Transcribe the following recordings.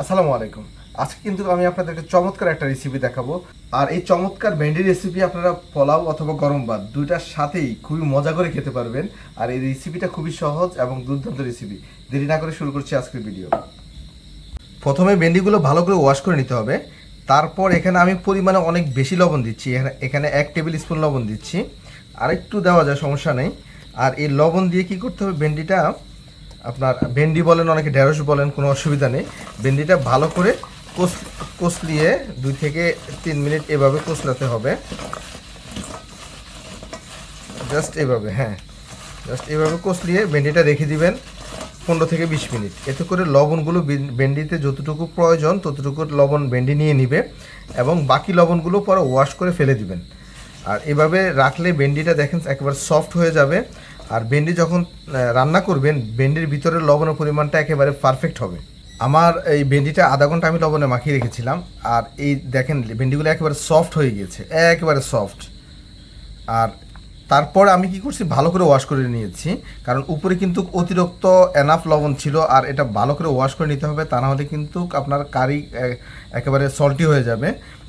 আসসালামু আলাইকুম। আজকে কিন্তু আমি আপনাদেরকে চমৎকার একটা রেসিপি দেখাবো। আর এই চমৎকার ভেন্ডি রেসিপি আপনারা পোলাও অথবা গরম ভাত দুইটার সাথেই খুবই মজা করে খেতে পারবেন। আর এই রেসিপিটা খুবই সহজ এবং দুর্দান্ত রেসিপি দেরি না করে শুরু করছি আজকের ভিডিও প্রথমে ভেন্ডিগুলো ভালো করে ওয়াশ করে নিতে হবে। তারপর এখানে আমি পরিমাণে অনেক বেশি লবণ দিচ্ছি। এখানে এক টেবিল স্পুন লবণ দিচ্ছি। আর একটু দেওয়া যায়, সমস্যা নেই। আর এই লবণ দিয়ে কি করতে হবে? ভেন্ডিটা আপনার ভেন্ডি বলেন, অনেকে ঢেঁড়স বলেন, কোনো অসুবিধা নেই। ভেন্ডিটা ভালো করে কোস কষলিয়ে দুই থেকে তিন মিনিট এভাবে কষলাতে হবে। জাস্ট এভাবে হ্যাঁ। জাস্ট এভাবে কষলিয়ে ভেন্ডিটা রেখে দিবেন পনেরো থেকে বিশ মিনিট। এতে করে লবণগুলো ভেন- ভেন্ডিতে যতটুকু প্রয়োজন, ততটুকু লবণ ভেন্ডি নিয়ে নিবে এবং বাকি লবণগুলো পরে ওয়াশ করে ফেলে দিবেন। আর এভাবে রাখলে ভেন্ডিটা দেখেন একবার সফট হয়ে যাবে। আর ভেন্ডি যখন রান্না করবেন, ভেন্ডির ভিতরে লবণের পরিমাণটা একেবারে পারফেক্ট হবে। আমার এই ভেন্ডিটা আধা ঘণ্টা আমি লবণে মাখিয়ে রেখেছিলাম, আর এই দেখেন, ভেন্ডিগুলো একেবারে সফট হয়ে গিয়েছে, একেবারে সফট আর তারপর আমি কি করছি, ভালো করে ওয়াশ করে নিয়েছি, কারণ উপরে কিন্তু অতিরিক্ত এনাফ লবণ ছিল, আর এটা ভালো করে ওয়াশ করে নিতে হবে, তা না হলে কিন্তু আপনার কারি একেবারে সল্টি হয়ে যাবে।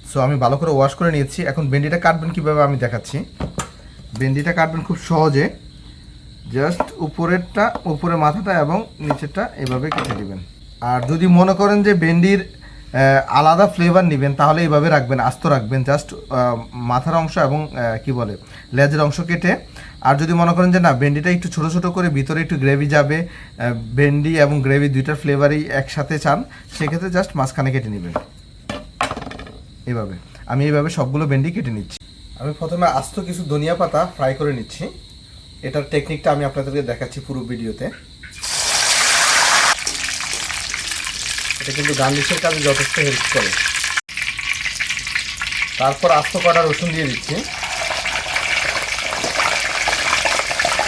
সো আমি ভালো করে ওয়াশ করে নিয়েছি। এখন ভেন্ডিটা কাটবেন কীভাবে আমি দেখাচ্ছি। ভেন্ডিটা কাটবেন খুব সহজে। জাস্ট উপরেরটা উপরের মাথাটা এবং নিচেরটা এভাবে কেটে দিবেন। আর যদি মনে করেন যে ভেন্ডির আলাদা ফ্লেভার নেবেন, তাহলে এইভাবে রাখবেন, আস্ত রাখবেন, জাস্ট মাথার অংশ এবং কি বলে, লেজের অংশ কেটে। আর যদি মনে করেন যে না, ভেন্ডিটা একটু ছোট ছোট করে ভিতরে একটু গ্রেভি যাবে ভেন্ডি এবং গ্রেভি দুইটার ফ্লেভারই একসাথে চান, সেক্ষেত্রে জাস্ট মাঝখানে কেটে নেবেন। এভাবে। আমি এইভাবে সবগুলো ভেন্ডি কেটে নিচ্ছি। আমি প্রথমে আস্ত কিছু ধনিয়া পাতা ফ্রাই করে নিচ্ছি। এটার টেকনিকটা আমি আপনাদেরকে দেখাচ্ছি পুরো ভিডিওতে। এটা কিন্তু গার্নিশের কাজে যথেষ্ট হেল্প করে। তারপর আস্ত কটা রসুন দিয়ে দিচ্ছি।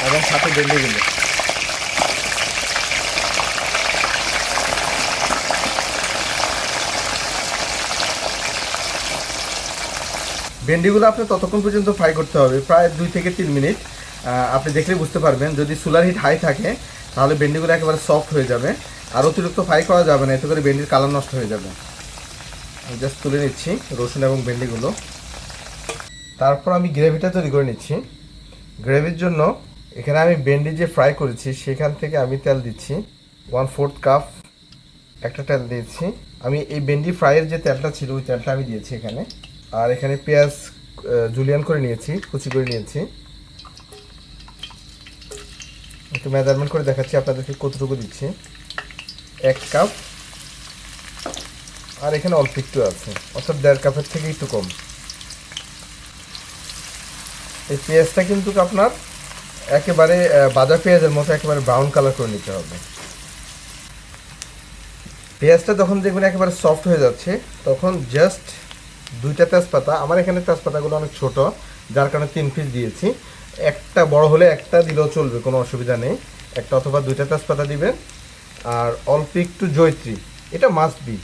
এবং সাথে বেঁধে দিল ভেন্ডিগুলো আপনি ততক্ষণ পর্যন্ত ফ্রাই করতে হবে, প্রায় দুই থেকে তিন মিনিট। আপনি দেখলে বুঝতে পারবেন, যদি সোলার হিট হাই থাকে, তাহলে ভেন্ডিগুলো একেবারে সফট হয়ে যাবে। আর অতিরিক্ত ফ্রাই করা যাবে না, এতে করে ভেন্ডির কালার নষ্ট হয়ে যাবে। আমি জাস্ট তুলে নিচ্ছি রসুন এবং ভেন্ডিগুলো তারপর আমি গ্রেভিটা তৈরি করে নিচ্ছি। গ্রেভির জন্য এখানে আমি ভেন্ডি যে ফ্রাই করেছি, সেখান থেকে আমি তেল দিচ্ছি। ওয়ান ফোর্থ কাপ একটা তেল দিয়েছি। আমি এই ভেন্ডি ফ্রাইয়ের যে তেলটা ছিল, ওই তেলটা আমি দিয়েছি এখানে। আর এখানে পেঁয়াজ জুলিয়ান করে নিয়েছি, কুচি করে নিয়েছি। একটু মেজারমেন্ট করে দেখাচ্ছি আপনাদেরকে কতটুকু দিচ্ছি। এক কাপ। আর এখানে অল্প একটু আছে অর্থাৎ দেড় কাপের থেকে একটু কম। এই পেঁয়াজটা কিন্তু আপনার একেবারে আহ, বাজা পেঁয়াজের মতো একেবারে ব্রাউন কালার করে নিতে হবে। পেঁয়াজটা যখন দেখবেন একেবারে সফট হয়ে যাচ্ছে তখন জাস্ট দুইটা তেজপাতা আমার এখানে তেজপাতাগুলো অনেক ছোট যার কারণে তিন পিস দিয়েছি। একটা বড় হলে একটা দিলেও চলবে, কোনো অসুবিধা নেই। একটা অথবা দুইটা তেজপাতা দিবেন। আর অল্প একটু জৈত্রী এটা মাস্ট বি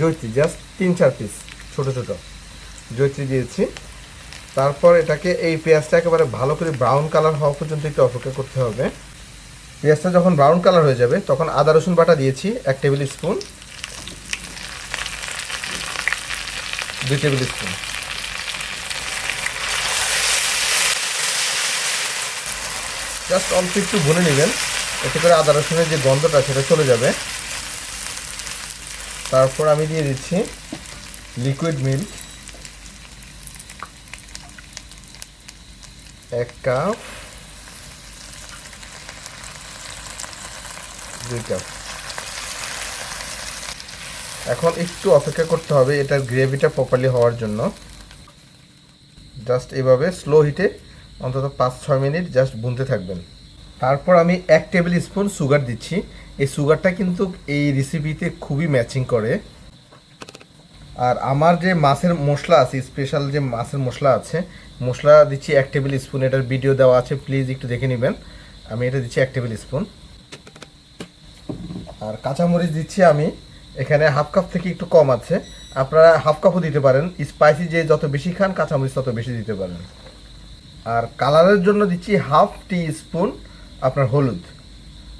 জৈত্রী জাস্ট তিন চার পিস ছোট ছোট। জৈত্রী দিয়েছি। তারপর এটাকে এই পেঁয়াজটা একেবারে ভালো করে ব্রাউন কালার হওয়া পর্যন্ত একটু অপেক্ষা করতে হবে। পেঁয়াজটা যখন ব্রাউন কালার হয়ে যাবে, তখন আদা, রসুন বাটা দিয়েছি, এক টেবিল স্পুন দুই টেবিল স্পুন জাস্ট অল্প একটু ভুনে নেবেন। এতে করে আদা রসুনের যে গন্ধটা, সেটা চলে যাবে। তারপর আমি দিয়ে দিচ্ছি লিকুইড মিল্ক এক কাপ দুই কাপ এখন একটু অপেক্ষা করতে হবে, এটার গ্রেভিটা প্রপারলি হওয়ার জন্য। জাস্ট এভাবে স্লো হিটে অন্তত পাঁচ, ছয় মিনিট জাস্ট বুনতে থাকবেন। তারপর আমি এক টেবিল স্পুন সুগার দিচ্ছি। এই সুগারটা কিন্তু এই রেসিপিতে খুবই ম্যাচিং করে। আর আমার যে মাছের মশলা আছে স্পেশাল যে মাছের মশলা আছে, মশলা দিচ্ছি এক টেবিল স্পুন। এটার ভিডিও দেওয়া আছে প্লিজ একটু দেখে নেবেন। আমি এটা দিচ্ছি এক টেবিল স্পুন। আর কাঁচামরিচ দিচ্ছি আমি। এখানে হাফ কাপ থেকে একটু কম আছে। আপনারা হাফ কাপও দিতে পারেন। স্পাইসি যে যত বেশি খান, কাঁচামরিচ তত বেশি দিতে পারেন। আর কালারের জন্য দিচ্ছি হাফ টি স্পুন আপনার হলুদ।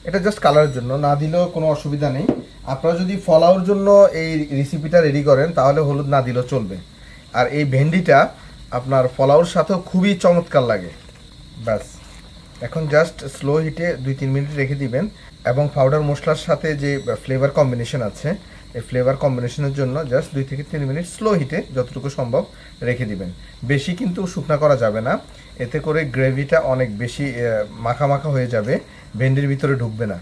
এটা জাস্ট কালারের জন্য, না দিলেও কোনো অসুবিধা নেই। আপনারা যদি ফলাওর জন্য এই রেসিপিটা রেডি করেন, তাহলে হলুদ না দিলেও চলবে। আর এই ভেন্ডিটা আপনার ফলাওর সাথেও খুবই চমৎকার লাগে। ব্যাস। এখন জাস্ট স্লো হিটে দুই তিন মিনিট রেখে দিবেন। এবং পাউডার মশলার সাথে যে ফ্লেভার কম্বিনেশন আছে, এই ফ্লেভার কম্বিনেশনের জন্য জাস্ট দুই থেকে তিন মিনিট স্লো হিটে যতটুকু সম্ভব রেখে দিবেন। বেশি কিন্তু শুকনা করা যাবে না। এতে করে গ্রেভিটা অনেক বেশি মাখা মাখা হয়ে যাবে, ভেন্ডির ভিতরে ঢুকবে না।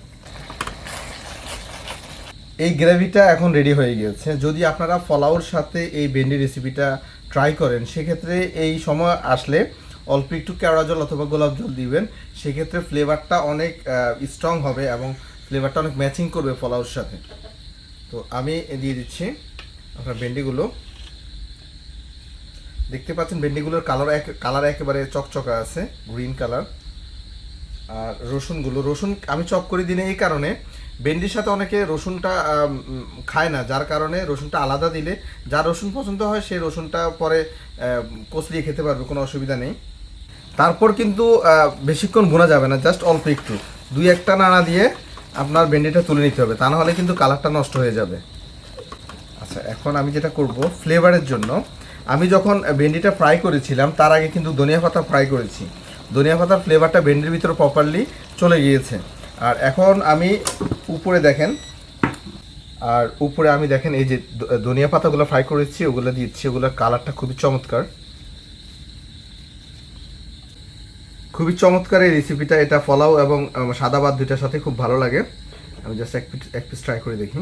এই গ্রেভিটা এখন রেডি হয়ে গিয়েছে। যদি আপনারা ফলাওর সাথে এই ভেন্ডি রেসিপিটা ট্রাই করেন, সেক্ষেত্রে এই সময় আসলে অল্প একটু কেওড়া জল অথবা গোলাপ জল দিবেন, সেক্ষেত্রে ফ্লেভারটা অনেক স্ট্রং হবে এবং ফ্লেভারটা অনেক ম্যাচিং করবে ফলাওর সাথে। তো আমি দিয়ে দিচ্ছি আপনার ভেন্ডিগুলো। দেখতে পাচ্ছেন ভেন্ডিগুলোর কালার এক কালার একেবারে চকচকা আছে গ্রিন কালার আর রসুনগুলো, রসুন আমি চপ করে দিনে এই কারণে। ভেন্ডির সাথে অনেকে রসুনটা খায় না, যার কারণে রসুনটা আলাদা দিলে যার রসুন পছন্দ হয় সেই রসুনটা পরে কচলিয়ে খেতে পারবে, কোনো অসুবিধা নেই। তারপর কিন্তু বেশিক্ষণ বোনা যাবে না জাস্ট অল্প একটু। দুই একটা নাড়া দিয়ে আপনার ভেন্ডিটা তুলে নিতে হবে, তা নাহলে কিন্তু কালারটা নষ্ট হয়ে যাবে। আচ্ছা এখন আমি যেটা করব ফ্লেভারের জন্য, আমি যখন ভেন্ডিটা ফ্রাই করেছিলাম, তার আগে কিন্তু ধনিয়া পাতা ফ্রাই করেছি। ধনিয়া পাতার ফ্লেভারটা ভেন্ডির ভিতরে প্রপারলি চলে গিয়েছে। আর এখন আমি উপরে দেখেন, আর উপরে আমি দেখেন এই যে ধনিয়া পাতাগুলো ফ্রাই করেছি, ওগুলো দিচ্ছি, ওগুলোর কালারটা খুবই চমৎকার। খুবই চমৎকার এই রেসিপিটা এটা ফলাও এবং সাদা ভাত দুইটার সাথে খুব ভালো লাগে। আমি জাস্ট এক পিস এক পিস ট্রাই করে দেখি।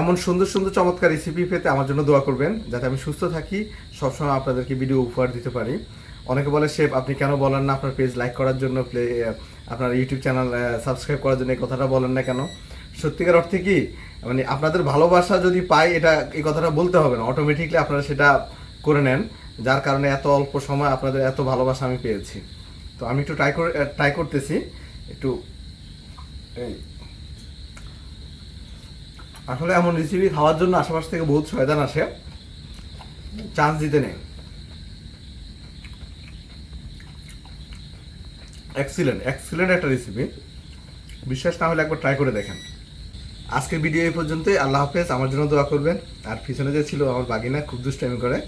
এমন সুন্দর সুন্দর চমৎকার রেসিপি পেতে আমার জন্য দোয়া করবেন, যাতে আমি সুস্থ থাকি, সবসময় আপনাদেরকে ভিডিও উপহার দিতে পারি। অনেকে বলে, শেফ, আপনি কেন বলেন না আপনার পেজ লাইক করার জন্য প্লে আপনার ইউটিউব চ্যানেল সাবস্ক্রাইব করার জন্য এই কথাটা বলেন না কেন? সত্যিকার অর্থে কি মানে আপনাদের ভালোবাসা যদি পাই, এটা এই কথাটা বলতে হবে না। অটোমেটিকলি আপনারা সেটা করে নেন। যার কারণে এত অল্প সময় আপনাদের এত ভালোবাসা আমি পেয়েছি। তো আমি একটু ট্রাই করে ট্রাই করতেছি। একটু, এই, আসলে এমন রেসিপি খাওয়ার জন্য আশেপাশ থেকে বহুত শয়তান আসে। চান্স দিতে নেই। এক্সিলেন্ট এক্সিলেন্ট একটা রেসিপি বিশ্বাস না হলে একবার ট্রাই করে দেখেন। আজকের ভিডিও এই পর্যন্তই। আল্লাহ হাফেজ। আমার জন্য দোয়া করবেন। আর পিছনে যে ছিল আমার বাগিনা, খুব দুষ্টামি করে।